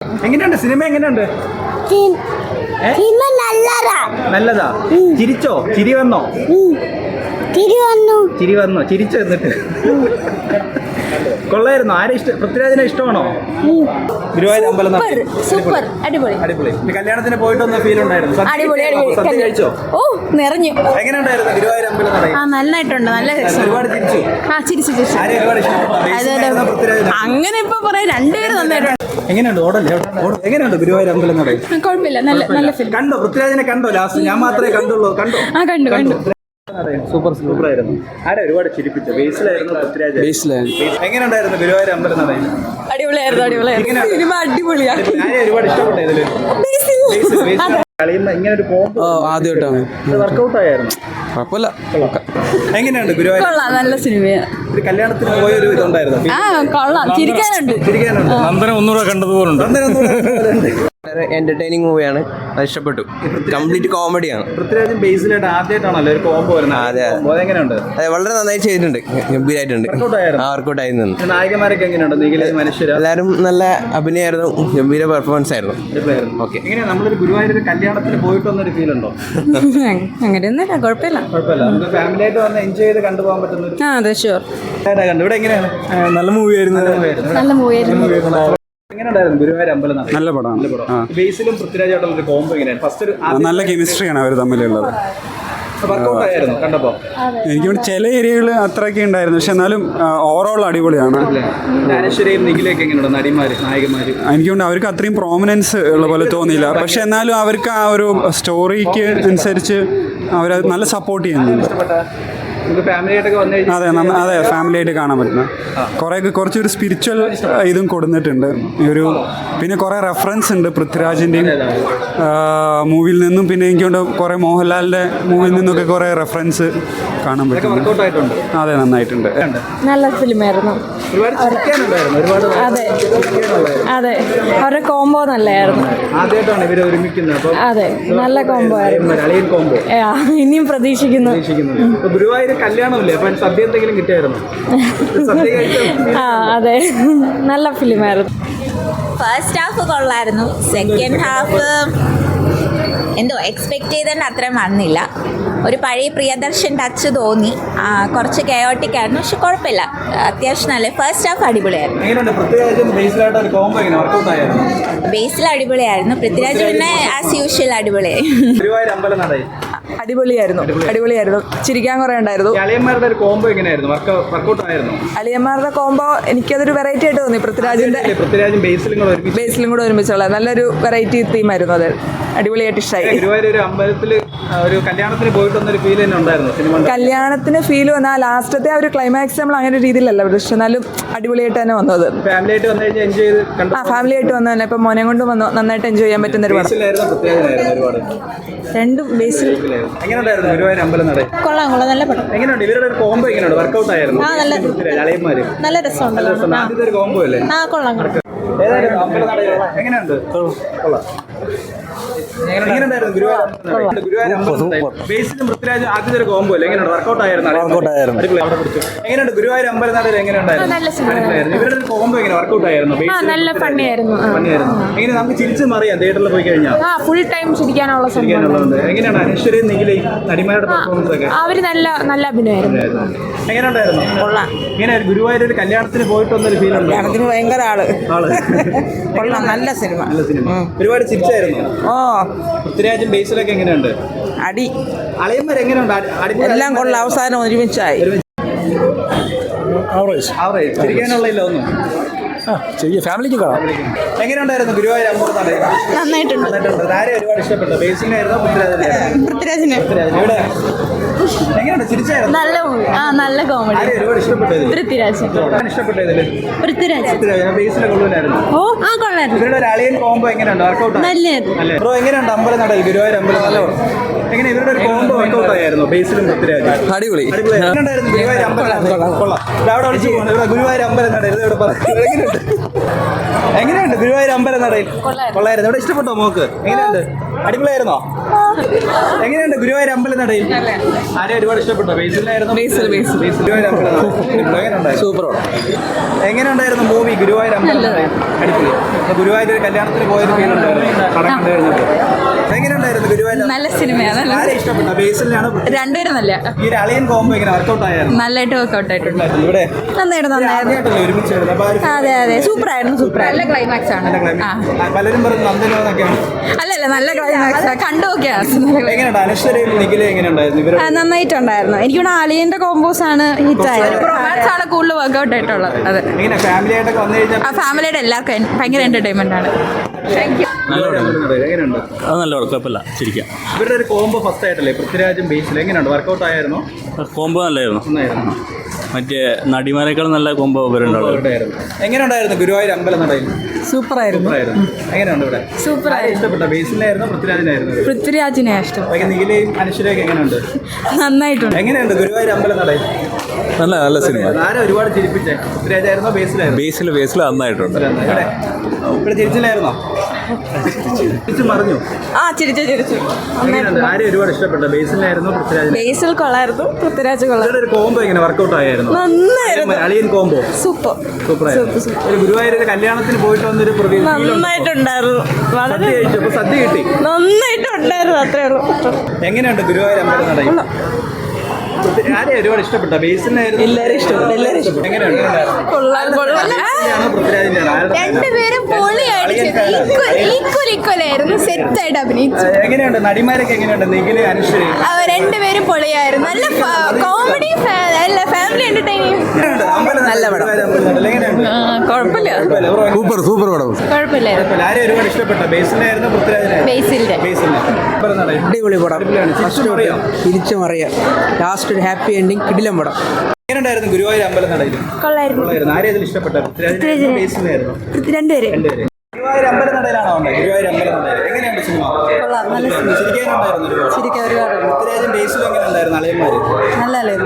എങ്ങനെയുണ്ട്? സിനിമ എങ്ങനെയുണ്ട്? നല്ലതാ. നല്ലതാ? ചിരിച്ചോ? ചിരി വന്നോ? ചിരി വന്നു. ചിരി വന്നോ? ചിരിച്ചോ എന്നിട്ട്? കൊള്ളായിരുന്നു. ആരെ ഇഷ്ടം പൃഥ്വിരാജിനെ ഇഷ്ടമാണോ? ഗുരുവായൂർ അമ്പലം നട- സൂപ്പർ അടിപൊളി. അടിപൊളി. ഈ കല്യാണത്തിന് പോയിട്ടൊന്ന് ഫീൽ ഉണ്ടായിരുന്നു. സദ്യ അടിപൊളി കഴിച്ചോ? സദ്യ അടിപൊളി കഴിച്ചോ? ഓ നിറഞ്ഞു. എങ്ങനെയുണ്ടായിരുന്നു ഗുരുവായൂർ അമ്പലം നട ആ നന്നായിട്ടുണ്ട് നല്ല രസം ഒരുപാട് ചിരിച്ചു? ആ ചിരിച്ചു ചിരിച്ചു. ആരെ ഒരുപാട് ഇഷ്ടപ്പെട്ടു പൃഥ്വിരാജിനെ? അങ്ങനെ ഇപ്പൊ പറയാം രണ്ടുപേരും നന്നായിട്ടുണ്ട്. എങ്ങനെയുണ്ട്? ഓടല്ലേ? ഓട- എങ്ങനെയുണ്ട് ഗുരുവായൂർ അമ്പലം നട കുഴപ്പമില്ല നല്ല നല്ല ഫിലിം കണ്ടോ? പൃഥ്വിരാജിനെ കണ്ടോ? ലാസ്റ്റ്? ഞാൻ മാത്രമേ കണ്ടുള്ളൂ. കണ്ടോ? ആ കണ്ടു? കണ്ടു. സൂപ്പർ സൂപ്പർ ആയിരുന്നു. ആരെ ഒരുപാട് ചിരിപ്പിച്ചു? ബേസിലായിരുന്നു പൃഥ്വിരാജ്. ബേസിലായിരുന്നു. എങ്ങനെയുണ്ടായിരുന്നു ഗുരുവായൂർ അമ്പലം നടയിൽ അടിപൊളിയായിരുന്നു അടിപൊളിയായിരുന്നു. സിനിമ അടിപൊളിയാണ് ആരെ ഒരുപാട് ഇഷ്ടപ്പെട്ടു ഇതിൽ? കളിയുന്ന ഇങ്ങനെ ഒരു കോമ്പോ ഓ ആദ്യമായിട്ടാണ്. വർക്കൗട്ട് ആയിരുന്നു കുഴപ്പമില്ല. എങ്ങനെയുണ്ട് ഗുരുവായൂർ? കൊള്ളാം നല്ല സിനിമയാ. ഒരു കല്യാണത്തിന് പോയ ഒരു ഇതുണ്ടായിരുന്നു? ആ കൊള്ളാം. ചിരിക്കാനുണ്ട്. ചിരിക്കാനുണ്ട്. നന്ദനം ഒന്നുകൂടെ കണ്ടതുപോലുണ്ട്. ഒന്നുകൂടെ വളരെ എന്റർടൈനിങ് മൂവിയാണ് അത് ഇഷ്ടപ്പെട്ടു. കംപ്ലീറ്റ് കോമഡിയാണ് പൃഥ്വിരാജും ബേസിലായിട്ട് ആദ്യമായിട്ടാണല്ലോ ഒരു കോംബോ വരുന്നത്. അതെ. അതെങ്ങനെയുണ്ട് വളരെ നന്നായി ചെയ്തിട്ടുണ്ട്. ഗംഭീരമായിട്ടുണ്ട്. വർക്കൗട്ട് ആയി നിന്ന് നായകന്മാരൊക്കെ എങ്ങനെയുണ്ട്? എല്ലാവരും നല്ല അഭിനയമായിരുന്നു ഗംഭീര പെർഫോമൻസ് ആയിരുന്നു. ഓക്കെ. എങ്ങനെയാ? നമ്മളൊരു ഗുരുവായൂർ കല്യാണത്തിന് പോയിട്ട് വന്നൊരു ഫീൽ ഉണ്ടോ അങ്ങനെയൊന്നുമില്ല. കുഴപ്പമില്ല. കുഴപ്പമില്ല. നമുക്ക് ഫാമിലി ആയിട്ട് വന്ന് എൻജോയ് ചെയ്ത് കണ്ടുപോകാൻ പറ്റുന്ന ആ അതെ ഷുവർ ഇതായിട്ടാ കണ്ടു ഇവിടെ എങ്ങനെയാണ്? നല്ല മൂവി ആയിരുന്നു. നല്ല movie ആയിരുന്നു. നല്ല മൂവിയായിരുന്നു നല്ല പടമാണ്. ബേസിലും എങ്ങനെയാണ് ഫസ്റ്റ് നല്ല കെമിസ്ട്രിയാണ് അവർ തമ്മിലുള്ളത്. എനിക്ക് ചില ഏരിയകൾ അത്രയൊക്കെ ഉണ്ടായിരുന്നു. പക്ഷെ എന്നാലും ഓവറോൾ അടിപൊളിയാണ്. എനിക്ക് അവർക്ക് അത്രയും പ്രോമിനൻസ് ഉള്ള പോലെ തോന്നിയില്ല. പക്ഷെ എന്നാലും അവർക്ക് ആ ഒരു സ്റ്റോറിക്ക് അനുസരിച്ച് അവർ നല്ല സപ്പോർട്ട് ചെയ്യുന്നുണ്ട്. അതെ അതെ ഫാമിലി ആയിട്ട് കാണാൻ പറ്റുന്ന. കുറേ കുറച്ചൊരു സ്പിരിച്വൽ ഇതും കൊടുത്തിട്ടുണ്ട് ഈ ഒരു പിന്നെ കുറേ റെഫറൻസ് ഉണ്ട് പൃഥ്വിരാജിന്റെയും മൂവിയിൽ നിന്നും പിന്നെ എനിക്കൊണ്ട് കുറേ മോഹൻലാലിന്റെ മൂവിയിൽ നിന്നൊക്കെ കുറേ റെഫറൻസ് കാണാൻ പറ്റുന്നു. അതെ നന്നായിട്ടുണ്ട്. നല്ല ഫിലിമായിരുന്നു ഒരുപാട് ചിരിക്കാനുണ്ടായിരുന്നു ഒരുപാട് അതെ. അതെ. അവരുടെ കോംബോ നല്ലായിരുന്നു. അതെ നല്ല കോംബോ ആയിരുന്നു. ഇനിയും പ്രതീക്ഷിക്കുന്നു. ഗുരുവായൂർ കല്യാണമില്ലേ? അപ്പൊ സദ്യ എന്തെങ്കിലും കിട്ടിയായിരുന്നു? സദ്യ കഴിച്ച ആ അതെ. നല്ല ഫിലിമായിരുന്നു. ഫസ്റ്റ് ഹാഫ് കൊള്ളായിരുന്നു. സെക്കൻഡ് ഹാഫ് എന്തോ എക്സ്പെക്ട് ചെയ്തതിന്റെ അത്രയും വന്നില്ല. ഒരു പഴയ പ്രിയദർശൻ ടച്ച് തോന്നി. കുറച്ച് കയോട്ടിക് ആയിരുന്നു പക്ഷെ കുഴപ്പമില്ല. അത്യാവശ്യം നല്ല ഫസ്റ്റ് ഹാഫ് അടിപൊളിയായിരുന്നു. ആയിരുന്നു? ബേസിൽ അടിപൊളിയായിരുന്നു. പൃഥ്വിരാജ് പിന്നെ ആസ് യൂഷ്വൽ അടിപൊളിയായി അടിപൊളിയായിരുന്നു. അടിപൊളിയായിരുന്നു. ചിരിക്കാൻ കുറേ ഉണ്ടായിരുന്നു. അളിയന്മാരുടെ ഒരു കോമ്പോ എങ്ങനെയായിരുന്നു? വർക്ക് വർക്കൗട്ട് ആയിരുന്നു? അളിയന്മാരുടെ കോംബോ എനിക്കതൊരു വെറൈറ്റി ആയിട്ട് തോന്നി. പൃഥ്വിരാജിന്റെ പൃഥ്വിരാജും ബേസിലും കൂടെ ഒരുമിച്ച്. ബേസിലും കൂടെ ഒരുമിച്ചുള്ള നല്ലൊരു വെറൈറ്റി തീമായിരുന്നു അത്. അടിപൊളിയായിട്ട് ഇഷ്ടമായി ഒരു അമ്പലത്തിൽ ഒരു കല്യാണത്തിന് പോയിട്ട് വന്നൊരു ഫീൽ തന്നെ ഉണ്ടായിരുന്നു സിനിമ. കല്യാണത്തിന് ഫീൽ വന്നാൽ ലാസ്റ്റത്തെ ആ ഒരു ക്ലൈമാക്സ് നമ്മൾ അങ്ങനെ രീതിയിലല്ല പക്ഷെ എന്നാലും അടിപൊളിയായിട്ട് തന്നെ വന്നത് ഫാമിലി ആയിട്ട് വന്നു കഴിഞ്ഞാൽ എൻജോയ് ചെയ്ത് ആ ഫാമിലി ആയിട്ട് വന്നു. തന്നെ ഇപ്പം മോനെ കൊണ്ട് വന്നു. നന്നായിട്ട് എൻജോയ് ചെയ്യാൻ പറ്റുന്ന ഒരു പടം രണ്ടും ബേസിൽ എങ്ങനെയുണ്ടായിരുന്നു? ഗുരുവായൂർ അമ്പലം നട? കൊള്ളാം കൊള്ളാം. നല്ല പടം. എങ്ങനെയുണ്ട്? ഇവരുടെ ഒരു കോംബോ എങ്ങനെയുണ്ട്? വർക്കൗട്ട് ആയിരുന്നു. ആ അളിയന്മാര്. നല്ല രസമുണ്ട്. നല്ല രസമുണ്ട്. ആദ്യത്തെ ഒരു കോംബോ അല്ലേ? ആ കൊള്ളാം കൊള്ളാം. ഏതായാലും അമ്പലം നട എങ്ങനെയുണ്ട് കൊള്ളാം. ബേസിലും പൃഥ്വിരാജും ആദ്യത്തെ ഒരു കോമ്പോ അല്ലേ? വർക്കൗട്ട് ആയിരുന്നു. എങ്ങനെയുണ്ട്? ഗുരുവായൂർ എങ്ങനെയുണ്ടായിരുന്നു. ഇവരുടെ കോമ്പോ എങ്ങനെ? വർക്കൗട്ട് ആയിരുന്നു? നല്ല ഫണ്ണിയായിരുന്നു. എങ്ങനെ? നമുക്ക് ചിരിച്ചും അറിയാം തിയേറ്ററിൽ പോയി കഴിഞ്ഞാൽ ആ ഫുൾ ടൈം ചിരിക്കാനുള്ള എങ്ങനെയാണ് അനശ്വരയും നിഖിലയും നടിമാരുടെ പെർഫോമൻസ് ഒക്കെ? അവർ നല്ല നല്ല അഭിനയമായിരുന്നു എങ്ങനെയുണ്ടായിരുന്നു? ഇങ്ങനെ ഒരു ഗുരുവായൂർ ഒരു കല്യാണത്തിന് ഫീൽ ഉണ്ട്? കല്യാണത്തിന് ഭയങ്കര ആൾ. ആൾ. കൊള്ളാം നല്ല സിനിമ. നല്ല സിനിമ. ഒരുപാട് ചിരിച്ചായിരുന്നു? ഓ പൃഥ്വിരാജും ബേസിലൊക്കെ എങ്ങനെയുണ്ട്? അടി. അളിയന്മാർ എങ്ങനെയുണ്ട്? അടി- എല്ലാം കൊള്ള. അവസാനം ഒരുമിച്ചായി. ആവറേജ് ചിരിക്കാനുള്ള ഇല്ല ഒന്നും. ഫാമിലിക്ക് കാണാം. എങ്ങനെയുണ്ടായിരുന്നു ഗുരുവായൂർ നന്നായിട്ടുണ്ട്. നന്നായിട്ടുണ്ട്. ആരെ ഒരുപാട് ഇഷ്ടപ്പെട്ടു ബേസിനായിരുന്നോ പൃഥ്വിരാജിനായിരുന്നോ പൃഥ്വിരാജിന് ഇവിടെ നല്ല മൂവി ആ നല്ല കോമഡി പൃഥ്വിരാജ്. പൃഥ്വിരാജ്. ഓ ആ കൊള്ളായിരുന്നു. ഇവരുടെ ഒരു അളിയൻ കോമ്പോ എങ്ങനെയുണ്ട്? വർക്കൗട്ട് നല്ലായിരുന്നു ബ്രോ എങ്ങനെയുണ്ട് അമ്പലം നടയിൽ? ഗുരുവായൂർ അമ്പലം നല്ല എങ്ങനെ ഇവരുടെ ഒരു കോംബോ വർക്കൗട്ട് ആയിരുന്നു? ബേസിലും പൃഥ്വിരാജ്. അടിപൊളി. അടിപൊളി. എങ്ങനെയുണ്ടായിരുന്നു? ഗുരുവായൂർ അമ്പലം കൊള്ളാം. അവിടെ വിളിച്ചു പോകുന്നു ഇവിടെ ഗുരുവായൂർ അമ്പലം നടയിൽ. ഇവിടെ പറ. എങ്ങനെയുണ്ട്? എങ്ങനെയുണ്ട് ഗുരുവായൂർ അമ്പലം നടയിൽ? കൊള്ളായിരുന്നു. ഇവിടെ ഇഷ്ടപ്പെട്ടോ മോക്ക്? എങ്ങനെയുണ്ട്? അടിപൊളിയായിരുന്നോ? എങ്ങനെയുണ്ട് ഗുരുവായൂർ അമ്പലം നടയിൽ? എങ്ങനെയുണ്ടായിരുന്നു സൂപ്പർ എങ്ങനെയുണ്ടായിരുന്നു മൂവി ഗുരുവായൂർ അമ്പലം? ഗുരുവായൂർ കല്യാണത്തിന് പോയത് ഫീൽ ഉണ്ടായിരുന്നു. എങ്ങനെയുണ്ടായിരുന്നു ഗുരുവായൂർ? നല്ല സിനിമയാണ് നല്ല ആരെ ഇഷ്ടപ്പെട്ട? ബേസിലാണ് രണ്ടുപേരും നല്ല. ഈ ഒരു അളിയൻ കോമ്പോ ഇങ്ങനെ വർക്കൗട്ട് ആയിരുന്നു നല്ലതായിട്ട് വർക്കൗട്ട് ആയിട്ടുണ്ട്. ഇവിടെ? നന്നായിട്ട് നന്നായിരുന്നു ആദ്യമായിട്ടല്ലേ ഒരുമിച്ച് വരുന്നത് അപ്പൊ ആ ഒരു അതെ അതെ. സൂപ്പർ ആയിരുന്നു സൂപ്പർ നല്ല ക്ലൈമാക്സ് ആണ്. നല്ല climate. ആ. ആ, പലരും പറഞ്ഞു നന്ദനോ എന്നൊക്കെയാണ്. അല്ലല്ല നല്ല ക്ലൈമാക്സ് കണ്ടു നോക്കിയാ എങ്ങനെയുണ്ട്? അനശ്വരയും നിഖിലും എങ്ങനെയുണ്ടായിരുന്നു നന്നായിട്ടുണ്ടായിരുന്നു. എനിക്കിവിടെ ആലിയന്റെ കോമ്പോസ് ആണ് ഹിറ്റ് ആയത്. റൊമാൻസ് ആണ് കൂടുതൽ വർക്ക്ഔട്ട് ആയിട്ടുള്ളത്. അതെ. എങ്ങനെ? ഫാമിലി ആയിട്ടൊക്കെ വന്നു കഴിഞ്ഞാൽ ആ ഫാമിലിയുടെ എല്ലാവർക്കും ഭയങ്കര എന്റർടൈൻമെന്റ് ആണ്. എങ്ങനെയുണ്ട്? അത് നല്ല കുഴപ്പമില്ല ശരിക്കും ഇവരുടെ ഒരു കോംബോ ഫസ്റ്റ് ആയിട്ടല്ലേ? പൃഥ്വിരാജും ബേസിൽ എങ്ങനെയുണ്ട്? വർക്കൗട്ട് ആയിരുന്നോ കോംബോ നല്ലായിരുന്നു. നന്നായിരുന്നു. മറ്റേ നടിമാരെക്കാൾ നല്ല കോംബോ. എങ്ങനെയുണ്ടായിരുന്നു? ഗുരുവായൂർ അമ്പലം നടയിൽ സൂപ്പർ ആയിരുന്നു എങ്ങനെയുണ്ട് ഇവിടെ? സൂപ്പർ ആയിരുന്നു ഇഷ്ടപ്പെട്ട? ബേസിലായിരുന്നു പൃഥ്വിരാജിനായിരുന്നു? പൃഥ്വിരാജിനെ ഇഷ്ടം നീലയും അനുശ്വരയൊക്കെ എങ്ങനെയുണ്ട്? നന്നായിട്ടുണ്ട്. എങ്ങനെയുണ്ട് ഗുരുവായൂർ അമ്പലം നടയിൽ നല്ല നല്ല സിനിമ ആരെ ഒരുപാട് ചിരിപ്പിച്ചേ? പൃഥ്വിരാജായിരുന്നോ? ബേസിലായിരുന്നു ബേസിൽ ബേസിൽ നന്നായിട്ടുണ്ട്. ഇവിടെ ചിരിച്ചില്ലായിരുന്നോ? ആ ചിരിച്ചു ചിരിച്ചു ആരെ ഒരുപാട് ഇഷ്ടപ്പെട്ട? ബേസിലായിരുന്നു പൃഥ്വിരാജിനെ? ബേസിൽ കൊള്ളായിരുന്നു പൃഥ്വിരാജ് കൊള്ളായിരുന്നു ഇവരുടെ ഒരു കോംബോ ഇങ്ങനെ വർക്കൗട്ട് ആയിരുന്നു നന്നായിരുന്നു. അളിയൻ കോംബോ സൂപ്പർ. കല്യാണത്തിന് പോയിട്ട് വന്നൊരു നന്നായിട്ടുണ്ടായിരുന്നു. വളരെ സദ്യ കിട്ടി. നന്നായിട്ടുണ്ടായിരുന്നു അത്രേ ഉള്ളൂ. എങ്ങനെയുണ്ട് ഗുരുവായൂർ അമ്പലം ഒരുപാട് ഇഷ്ടപ്പെട്ട? ബേസിനായിരുന്നു എല്ലാരും ഇഷ്ടപ്പെട്ടു എല്ലാരും ഇഷ്ടപ്പെട്ടു. എങ്ങനെയുണ്ട്? രണ്ടുപേരും ഈക്വൽ ഈക്വൽ ഈക്വൽ ആയിരുന്നു. സെറ്റ് ആയിട്ട് അഭിനയിച്ചു. ആ, എങ്ങനെയുണ്ട്? നടിമാരൊക്കെ എങ്ങനെയുണ്ട്? നിഖിൽ അനുശ്വരി രണ്ടുപേരും പൊളിയായിരുന്നു. നല്ല കോമഡി അല്ല ഫാമിലി എന്റർടൈനിങ് നല്ല പടം. കുഴപ്പമില്ല. കുഴപ്പമില്ല, സൂപ്പർ സൂപ്പർ പടം. അടിപൊളി പടം. തിരിച്ചു മറിയാം. ലാസ്റ്റ് ഒരു ഹാപ്പി എൻഡിങ് കിടിലം പടം. എങ്ങനെയുണ്ടായിരുന്നു ഗുരുവായൂർ അമ്പലം നടയിൽ കൊള്ളായിരുന്നു. ആരെയും ഇഷ്ടപ്പെട്ടു രണ്ടുപേര്. ഗുരുവായൂർ അമ്പലം നടയിലാണോ ഉണ്ട് ഗുരുവായൂർ അമ്പലം നടയിൽ എങ്ങനെയുണ്ട് സിനിമ? ചിരിക്കാനുണ്ടായിരുന്നു ഒരുപാട് ചിരിക്കാൻ ഒരുപാട് പൃഥ്വിരാജും ബേസിലും എങ്ങനെ ഉണ്ടായിരുന്നു നല്ല നല്ലതായിരുന്നു